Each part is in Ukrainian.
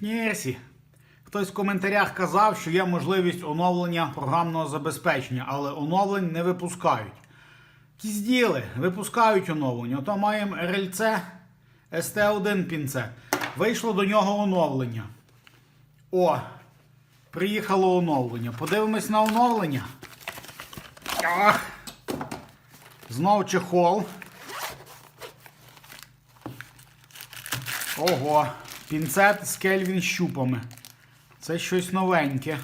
В Нєсі. Хтось в коментарях казав, що є можливість оновлення програмного забезпечення, але оновлень не випускають. Пізділи, випускають оновлення. Ото маємо RLC ST1 пінце. Вийшло до нього оновлення. О, приїхало оновлення. Подивимось на оновлення. Ах. Знов чехол. Ого, пінцет з кельвін щупами. Це щось новеньке.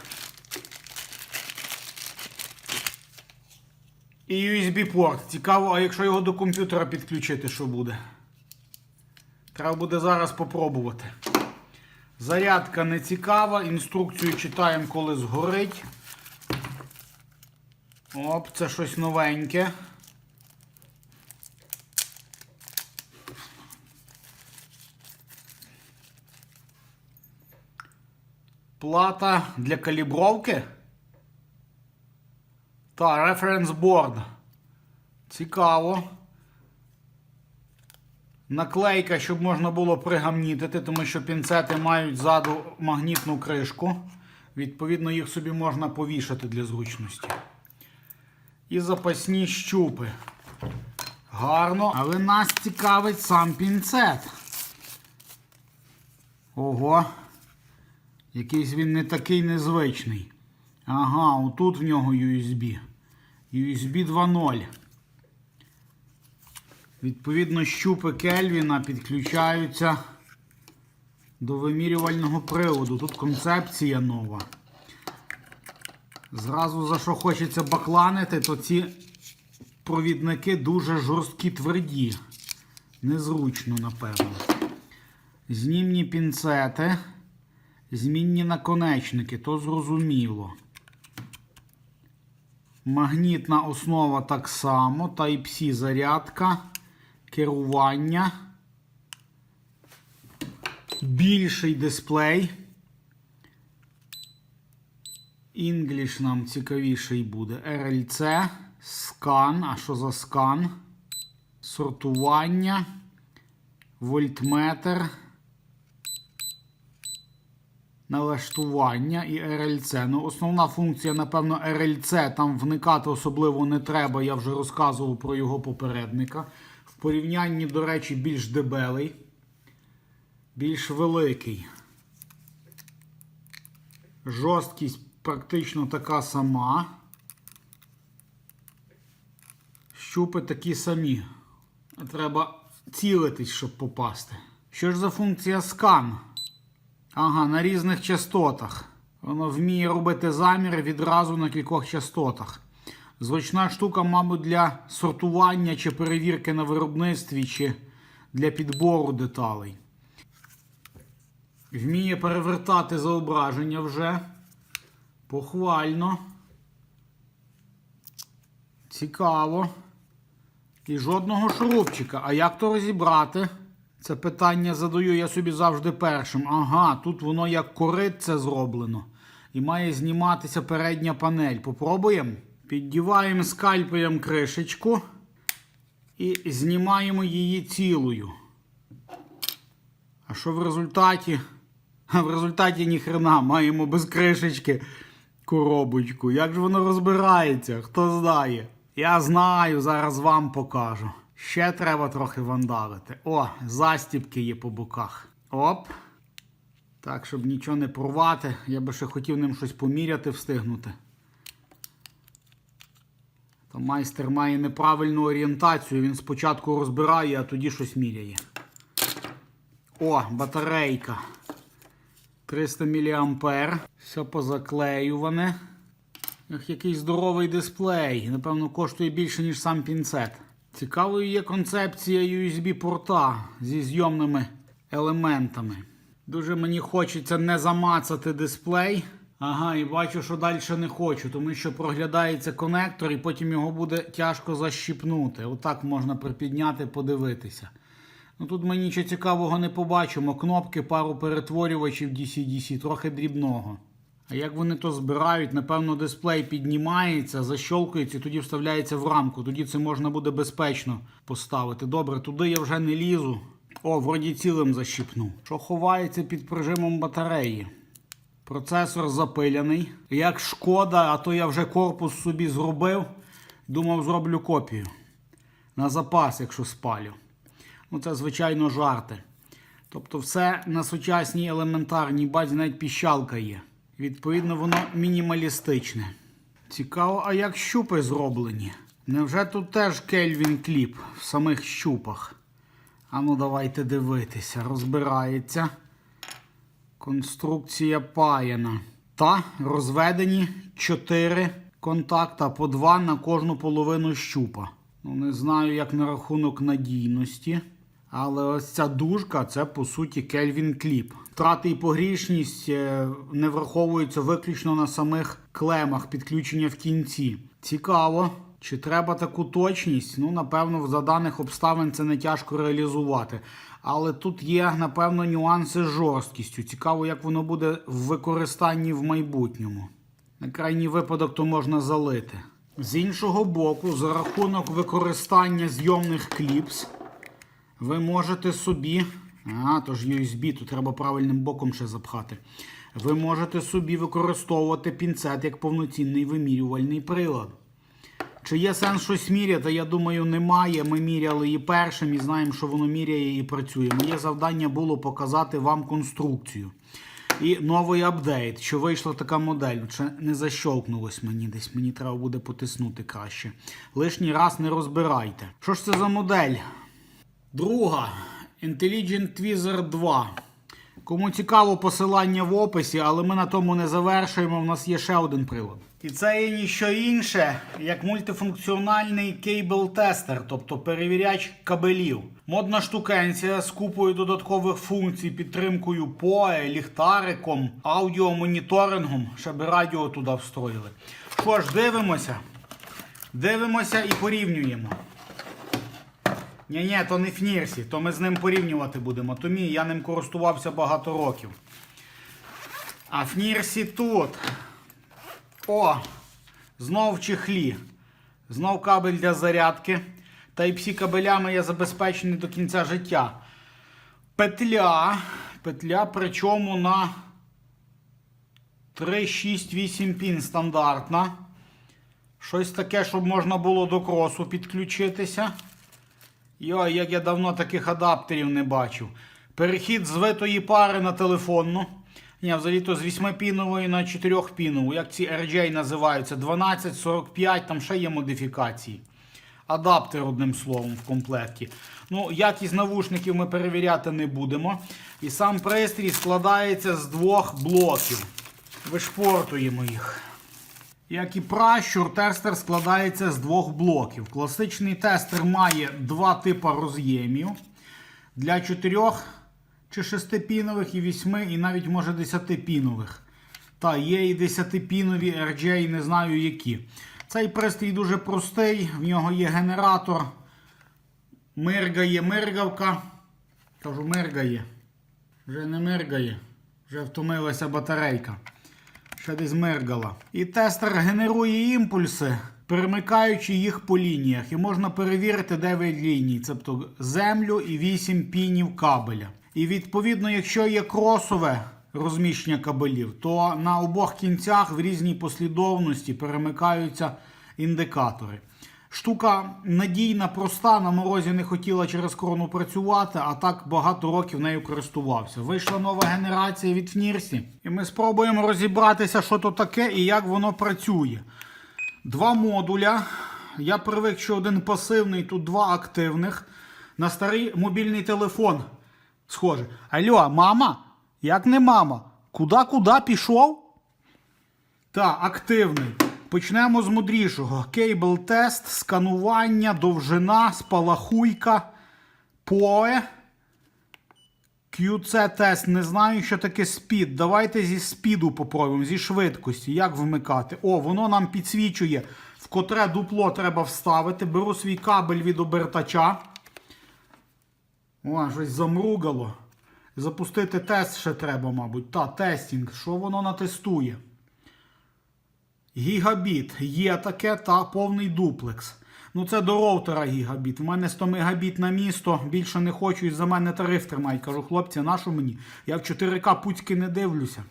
І USB-порт. Цікаво, а якщо його до комп'ютера підключити, що буде? Треба буде зараз попробувати. Зарядка не цікава. Інструкцію читаємо, коли згорить. Оп, це щось новеньке. Плата для калібровки. Та, референс борд. Цікаво. Наклейка, щоб можна було пригамнітити, тому що пінцети мають ззаду магнітну кришку. Відповідно, їх собі можна повішати для зручності. І запасні щупи. Гарно, але нас цікавить сам пінцет. Ого. Якийсь він не такий незвичний. Ага, отут в нього USB. USB 2.0. Відповідно, щупи Кельвіна підключаються до вимірювального приводу. Тут концепція нова. Зразу за що хочеться бакланити, то ці провідники дуже жорсткі тверді. Незручно, напевно. Знімні пінцети. Змінні наконечники, то зрозуміло. Магнітна основа так само. Type-C зарядка, керування. Більший дисплей. English нам цікавіший буде. RLC, скан. А що за скан? Сортування, вольтметр налаштування і RLC. Ну, основна функція, напевно, RLC. Там вникати особливо не треба. Я вже розказував про його попередника. В порівнянні, до речі, більш дебелий, більш великий. Жорсткість практично така сама. Щупи такі самі. Треба цілитись, щоб попасти. Що ж за функція скан? Ага, на різних частотах. Воно вміє робити заміри відразу на кількох частотах. Зручна штука, мабуть, для сортування чи перевірки на виробництві, чи для підбору деталей. Вміє перевертати зображення вже. Похвально. Цікаво. І жодного шурупчика. А як то розібрати? Це питання задаю я собі завжди першим. Ага, тут воно як коритце зроблено. І має зніматися передня панель. Попробуємо. Піддіваємо скальпелем кришечку і знімаємо її цілою. А що в результаті? А в результаті ніхрена маємо без кришечки коробочку. Як же воно розбирається? Хто знає? Я знаю, зараз вам покажу. Ще треба трохи вандалити. О, застіпки є по боках. Оп. Так, щоб нічого не порвати. Я би ще хотів ним щось поміряти, встигнути. То майстер має неправильну орієнтацію. Він спочатку розбирає, а тоді щось міряє. О, батарейка. 300 мА. Все позаклеюване. Ах, який здоровий дисплей. Напевно, коштує більше, ніж сам пінцет. Цікавою є концепція USB-порта зі зйомними елементами. Дуже мені хочеться не замацати дисплей. Ага, і бачу, що далі не хочу, тому що проглядається конектор і потім його буде тяжко защіпнути. Отак можна припідняти, подивитися. Ну Тут ми нічого цікавого не побачимо. Кнопки, пару перетворювачів DC-DC, трохи дрібного. А як вони то збирають, напевно, дисплей піднімається, защолкується тоді вставляється в рамку. Тоді це можна буде безпечно поставити. Добре, туди я вже не лізу. О, вроді цілим защіпнув. Що ховається під прижимом батареї? Процесор запиляний. Як шкода, а то я вже корпус собі зробив. Думав, зроблю копію. На запас, якщо спалю. Ну, це, звичайно, жарти. Тобто, все на сучасній елементарній базі навіть піщалка є. Відповідно, воно мінімалістичне. Цікаво, а як щупи зроблені? Невже тут теж Кельвін кліп в самих щупах? А ну давайте дивитися. Розбирається. Конструкція паяна. Та розведені 4 контакта по 2 на кожну половину щупа. Ну, не знаю, як на рахунок надійності. Але ось ця дужка це по суті Кельвін Кліп. Втрати і погрішність е, не враховуються виключно на самих клемах підключення в кінці. Цікаво. Чи треба таку точність? Ну, напевно, за даних обставин це не тяжко реалізувати. Але тут є, напевно, нюанси з жорсткістю. Цікаво, як воно буде в використанні в майбутньому. На крайній випадок то можна залити. З іншого боку, за рахунок використання зйомних кліпс, ви можете собі. А, то ж USB, тут треба правильним боком ще запхати. Ви можете собі використовувати пінцет як повноцінний вимірювальний прилад. Чи є сенс щось міряти? Я думаю, немає. Ми міряли її першим і знаємо, що воно міряє і працює. Моє завдання було показати вам конструкцію. І новий апдейт, що вийшла така модель. Чи не защолкнулось мені десь, мені треба буде потиснути краще. Лишній раз не розбирайте. Що ж це за модель? Друга Intelligent Tweezer 2. Кому цікаво посилання в описі, але ми на тому не завершуємо. У нас є ще один прилад. І це є ніщо інше, як мультифункціональний кейбл-тестер, тобто перевіряч кабелів. Модна штукенція з купою додаткових функцій, підтримкою POE, ліхтариком, аудіомоніторингом, ще би радіо туди встроїли. Що ж, дивимося. Дивимося і порівнюємо. Ні, ні, то не Фнірсі, то ми з ним порівнювати будемо. То я ним користувався багато років. А Фнірсі тут. О! Знов чехлі. Знов кабель для зарядки. Type-C кабелями я забезпечений до кінця життя. Петля. Петля, причому на 3, 6, 8 пін стандартна. Щось таке, щоб можна було до кросу підключитися. Йой, як я давно таких адаптерів не бачив. Перехід з витої пари на телефонну. Ні, взагалі-то з 8-пінової на 4-пінову. Як ці RJ називаються? 12, 45, там ще є модифікації. Адаптер, одним словом, в комплекті. Ну, якість навушників ми перевіряти не будемо. І сам пристрій складається з двох блоків. Вишпортуємо їх. Як і пращур, тестер складається з двох блоків. Класичний тестер має два типи роз'ємів для 4 чи 6-пінових, і 8, і навіть може 10-пінових. Та є і 10-пінові RJ, не знаю які. Цей пристрій дуже простий, в нього є генератор, миргає миргавка. Кажу, миргає. Вже не миргає, вже втомилася батарейка ще десь мергала. І тестер генерує імпульси, перемикаючи їх по лініях. І можна перевірити 9 ліній, тобто землю і 8 пінів кабеля. І відповідно, якщо є кросове розміщення кабелів, то на обох кінцях в різній послідовності перемикаються індикатори. Штука надійна, проста, на морозі не хотіла через крону працювати, а так багато років нею користувався. Вийшла нова генерація від Фнірсі, і ми спробуємо розібратися, що то таке і як воно працює. Два модуля. Я привик, що один пасивний, тут два активних. На старий мобільний телефон. Схоже. Алло, мама? Як не мама? Куда-куди пішов? Так, активний. Почнемо з мудрішого. Кейбл тест, сканування, довжина, спалахуйка, POE. QC тест. Не знаю, що таке спід. Давайте зі спіду попробуємо, зі швидкості. Як вмикати? О, воно нам підсвічує, в котре дупло треба вставити. Беру свій кабель від обертача. О, щось замругало. Запустити тест ще треба, мабуть. Та, тестінг. Що воно натестує? Гігабіт є таке та повний дуплекс. Ну це до роутера гігабіт. У мене 100 мегабіт на місто, більше не хочу і за мене тариф тримають. Кажу, хлопці, нашу мені? Я в 4К пуцьки не дивлюся.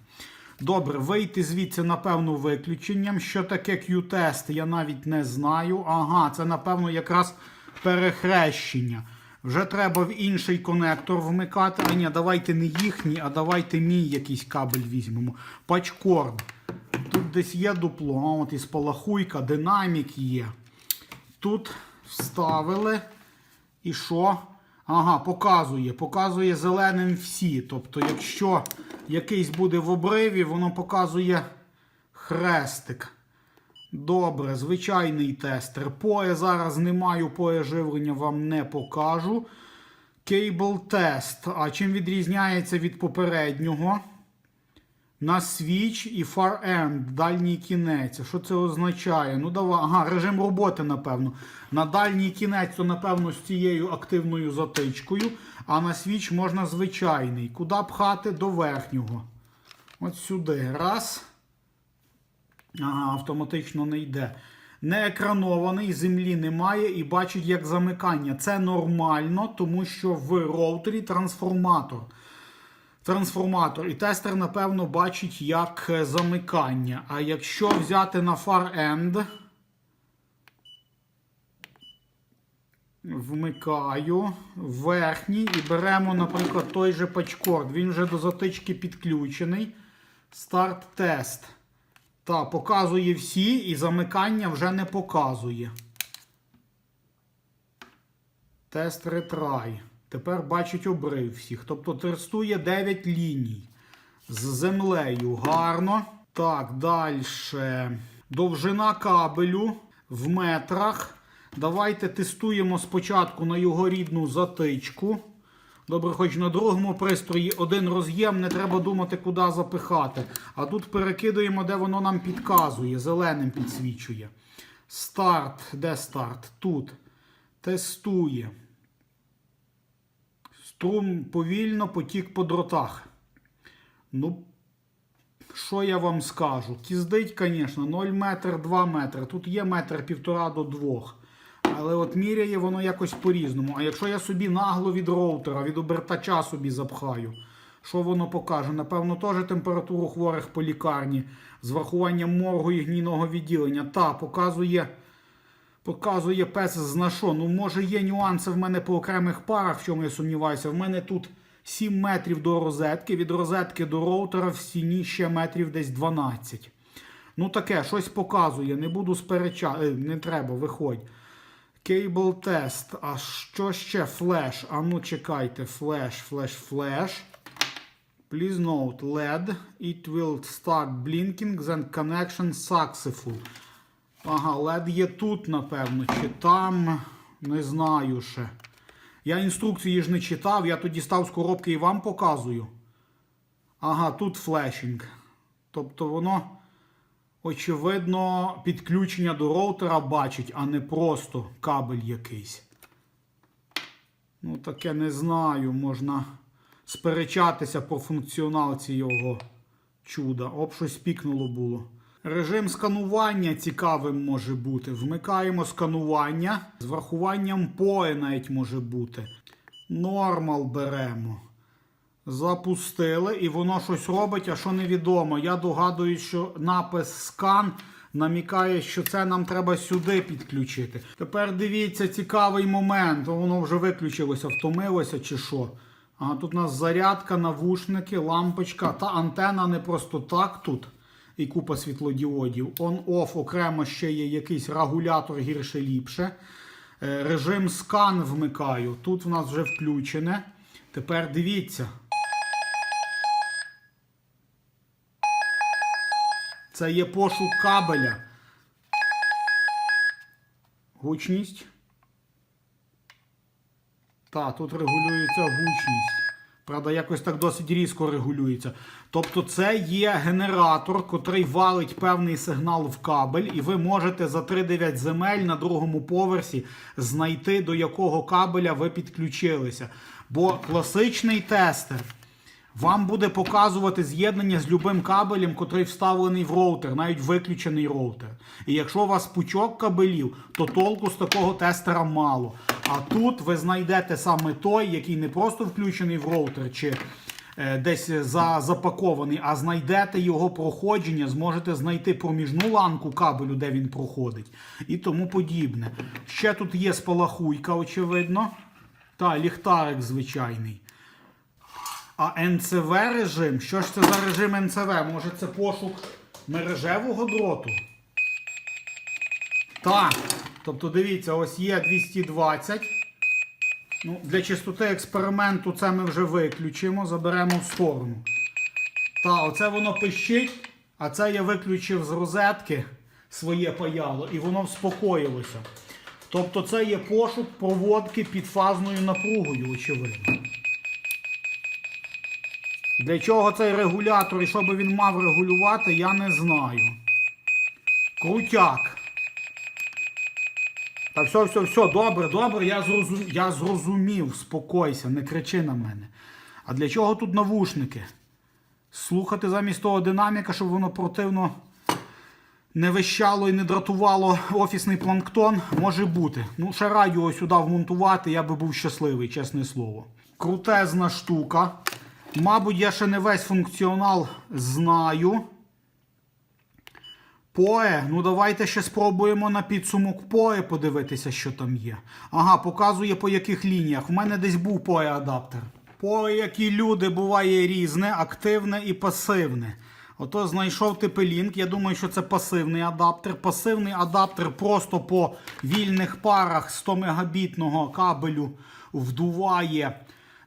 Добре, вийти звідси, напевно, виключенням. Що таке Q-тест, я навіть не знаю. Ага, це, напевно, якраз перехрещення. Вже треба в інший конектор вмикати. А ні, давайте не їхній, а давайте мій якийсь кабель візьмемо. Пачкорд. Десь є дупло, а от і спалахуйка, динамік є. Тут вставили. І що? Ага, показує. Показує зеленим всі. Тобто, якщо якийсь буде в обриві, воно показує хрестик. Добре, звичайний тестер. Поє зараз не маю, поє живлення вам не покажу. Кейбл тест. А чим відрізняється від попереднього? На свіч і far end, дальній кінець. Що це означає? Ну, давай. Ага, режим роботи, напевно. На дальній кінець, то, напевно, з цією активною затичкою. А на свіч можна звичайний. Куди пхати? До верхнього. От сюди. Раз. Ага, автоматично не йде. Не екранований, землі немає і бачить як замикання. Це нормально, тому що в роутері трансформатор. Трансформатор. І тестер, напевно, бачить як е, замикання. А якщо взяти на far end, вмикаю верхній і беремо, наприклад, той же пачкорд. Він вже до затички підключений. Старт тест. Та, показує всі і замикання вже не показує. Тест ретрай. Тепер бачить обрив всіх. Тобто тестує 9 ліній. З землею гарно. Так, далі. Довжина кабелю в метрах. Давайте тестуємо спочатку на його рідну затичку. Добре, хоч на другому пристрої один роз'єм, не треба думати, куди запихати. А тут перекидуємо, де воно нам підказує, зеленим підсвічує. Старт. Де старт? Тут. Тестує. Струм повільно, потік по дротах. Ну, що я вам скажу? Кіздить, звісно, 0 метр, 2 метри. Тут є метр півтора до 2. Але от міряє воно якось по-різному. А якщо я собі нагло від роутера, від обертача собі запхаю, що воно покаже? Напевно, теж температуру хворих по лікарні з врахуванням моргу і гнійного відділення. Та, показує, показує пес на що. Ну, може, є нюанси в мене по окремих парах, в чому я сумніваюся. В мене тут 7 метрів до розетки, від розетки до роутера в стіні ще метрів десь 12. Ну, таке, щось показує. Не буду сперечати. Не треба, виходь. Cable тест. А що ще? Флеш. А ну чекайте. Флеш, флеш, флеш. Please note LED. It will start blinking, then connection successful. Ага, LED є тут, напевно. Чи там. Не знаю ще. Я інструкції ж не читав, я тоді став з коробки і вам показую. Ага, тут флешинг. Тобто воно очевидно, підключення до роутера бачить, а не просто кабель якийсь. Ну, таке не знаю. Можна сперечатися по функціоналці його чуда. Об щось пікнуло було. Режим сканування цікавим може бути. Вмикаємо сканування. З врахуванням POE навіть може бути. Нормал беремо. Запустили, і воно щось робить, а що невідомо. Я догадуюсь, що напис скан намікає, що це нам треба сюди підключити. Тепер дивіться цікавий момент. Воно вже виключилося, втомилося чи що. Ага, тут у нас зарядка, навушники, лампочка та антена не просто так тут. І купа світлодіодів. On-off окремо ще є якийсь регулятор гірше ліпше. Е, Режим скан вмикаю. Тут в нас вже включене. Тепер дивіться. Це є пошук кабеля. Гучність. Так, тут регулюється гучність. Правда, якось так досить різко регулюється. Тобто це є генератор, котрий валить певний сигнал в кабель, і ви можете за 3-9 земель на другому поверсі знайти, до якого кабеля ви підключилися. Бо класичний тестер Вам буде показувати з'єднання з любим кабелем, котрий вставлений в роутер, навіть виключений роутер. І якщо у вас пучок кабелів, то толку з такого тестера мало. А тут ви знайдете саме той, який не просто включений в роутер чи е, десь за, запакований, а знайдете його проходження, зможете знайти проміжну ланку кабелю, де він проходить, і тому подібне. Ще тут є спалахуйка, очевидно. Та, ліхтарик звичайний. А НЦВ режим? Що ж це за режим НЦВ? Може це пошук мережевого дроту? Так. Тобто дивіться, ось є 220. Ну, для чистоти експерименту це ми вже виключимо, заберемо в сторону. Та, оце воно пищить, а це я виключив з розетки своє паяло, і воно вспокоїлося. Тобто це є пошук проводки під фазною напругою, очевидно. Для чого цей регулятор і що би він мав регулювати, я не знаю. Крутяк. Та все, все, все, добре, добре, я зрозумів, я зрозумів, спокойся, не кричи на мене. А для чого тут навушники? Слухати замість того динаміка, щоб воно противно не вищало і не дратувало офісний планктон, може бути. Ну, ще радіо сюди вмонтувати, я би був щасливий, чесне слово. Крутезна штука. Мабуть, я ще не весь функціонал знаю. Пое, ну давайте ще спробуємо на підсумок Пое подивитися, що там є. Ага, показує по яких лініях. У мене десь був Пое адаптер. Пое, як і люди, буває різне, активне і пасивне. Ото знайшов типелінк. Я думаю, що це пасивний адаптер. Пасивний адаптер просто по вільних парах 100 мегабітного кабелю вдуває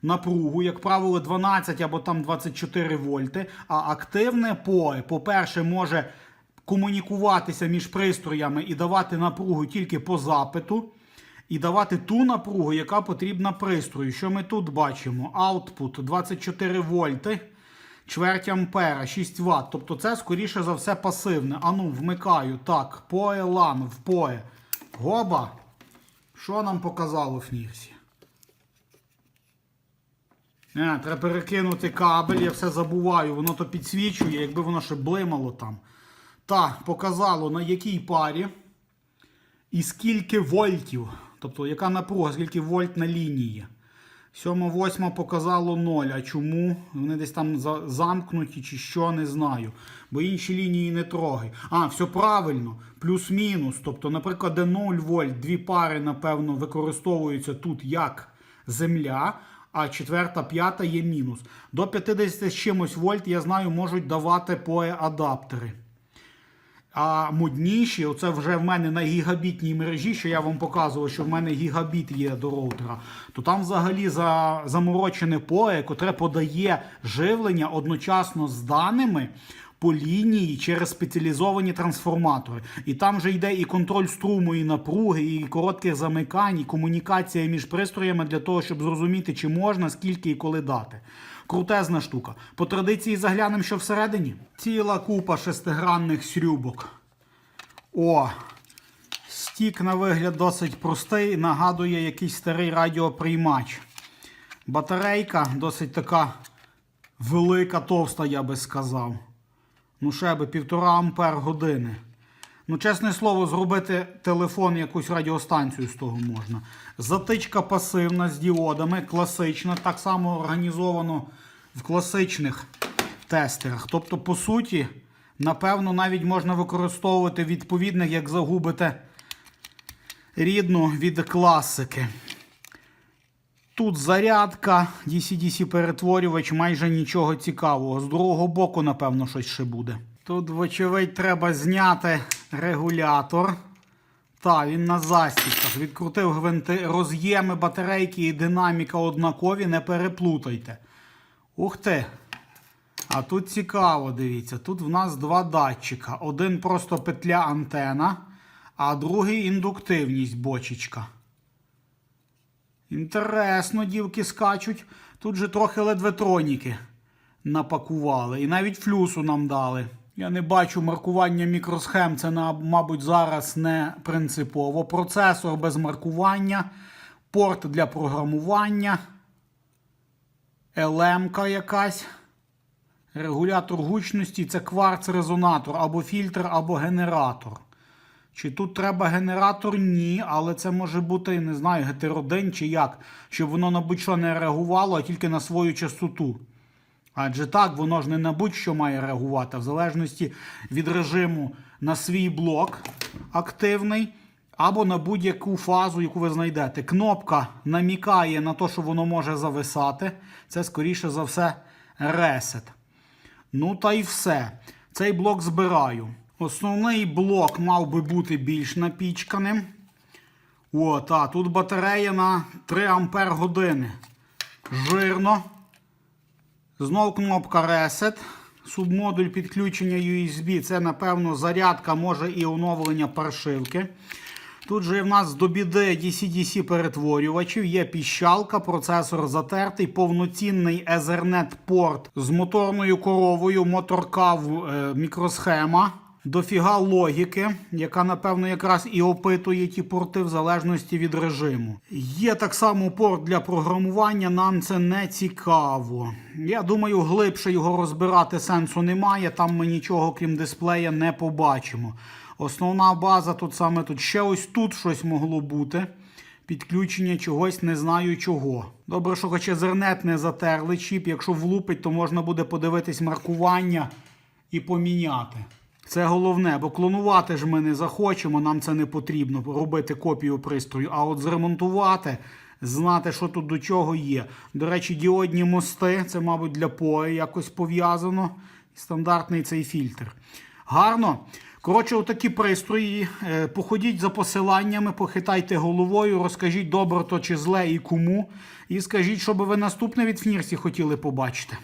напругу, як правило, 12 або там 24 вольти. А активне POE, по-перше, може комунікуватися між пристроями і давати напругу тільки по запиту. І давати ту напругу, яка потрібна пристрою. Що ми тут бачимо? Output 24 вольти, чверть ампера, 6 Вт. Тобто це, скоріше за все, пасивне. Ану, вмикаю. Так, POE LAN в POE. Гоба. Що нам показало в Нірсі? Не, треба перекинути кабель, я все забуваю, воно то підсвічує, якби воно ще блимало там. Так, показало на якій парі і скільки вольтів. Тобто, яка напруга, скільки вольт на лінії. 7-8 показало 0. А чому? Вони десь там замкнуті чи що, не знаю. Бо інші лінії не трогай. А, все правильно. Плюс-мінус. Тобто, наприклад, де 0 вольт, дві пари, напевно, використовуються тут як земля, а четверта, п'ята є мінус. До 50 з чимось вольт, я знаю, можуть давати POE адаптери. А модніші, оце вже в мене на гігабітній мережі, що я вам показував, що в мене гігабіт є до роутера, то там взагалі за, заморочене POE, котре подає живлення одночасно з даними по лінії через спеціалізовані трансформатори. І там вже йде і контроль струму, і напруги, і коротких замикань, і комунікація між пристроями для того, щоб зрозуміти, чи можна, скільки і коли дати. Крутезна штука. По традиції заглянемо, що всередині. Ціла купа шестигранних срюбок. О! Стік на вигляд досить простий, нагадує якийсь старий радіоприймач. Батарейка досить така велика, товста, я би сказав. Ну, ще би півтора ампер години. Ну, чесне слово, зробити телефон, якусь радіостанцію з того можна. Затичка пасивна з діодами, класична, так само організовано в класичних тестерах. Тобто, по суті, напевно, навіть можна використовувати відповідних, як загубите рідну від класики. Тут зарядка, DC-DC перетворювач, майже нічого цікавого. З другого боку, напевно, щось ще буде. Тут, вочевидь, треба зняти регулятор. Так, він на застіпках. Відкрутив гвинти, роз'єми батарейки і динаміка однакові, не переплутайте. Ух ти! А тут цікаво, дивіться. Тут в нас два датчика. Один просто петля антена, а другий індуктивність бочечка. Інтересно, дівки скачуть. Тут же трохи ледветроніки напакували. І навіть флюсу нам дали. Я не бачу маркування мікросхем, це, мабуть, зараз не принципово. Процесор без маркування, порт для програмування. LM-ка якась. Регулятор гучності це кварц-резонатор, або фільтр, або генератор. Чи тут треба генератор? Ні, але це може бути, не знаю, гетеродин чи як, щоб воно на будь-що не реагувало, а тільки на свою частоту. Адже так, воно ж не на будь-що має реагувати, в залежності від режиму на свій блок активний, або на будь-яку фазу, яку ви знайдете. Кнопка намікає на те, що воно може зависати. Це, скоріше за все, ресет. Ну та й все. Цей блок збираю. Основний блок мав би бути більш напічканим. О, та, тут батарея на 3 Ампер години. Жирно. Знов кнопка Reset. Субмодуль підключення USB. Це, напевно, зарядка, може і оновлення паршивки. Тут же в нас до біди DC-DC перетворювачів, є піщалка, процесор затертий, повноцінний Ethernet порт з моторною коровою, моторкав, е, мікросхема. Дофіга логіки, яка, напевно, якраз і опитує ті порти в залежності від режиму. Є так само порт для програмування, нам це не цікаво. Я думаю, глибше його розбирати сенсу немає. Там ми нічого, крім дисплея, не побачимо. Основна база тут саме тут. Ще ось тут щось могло бути. Підключення чогось не знаю чого. Добре, що хоч Ethernet не затерли чіп. Якщо влупить, то можна буде подивитись маркування і поміняти. Це головне, бо клонувати ж ми не захочемо, нам це не потрібно робити копію пристрою. А от зремонтувати, знати, що тут до чого є. До речі, діодні мости, це, мабуть, для POE якось пов'язано. Стандартний цей фільтр. Гарно. Коротше, отакі пристрої. Е, Походіть за посиланнями, похитайте головою, розкажіть добре то чи зле і кому. І скажіть, що би ви наступне від Фнірсі хотіли побачити.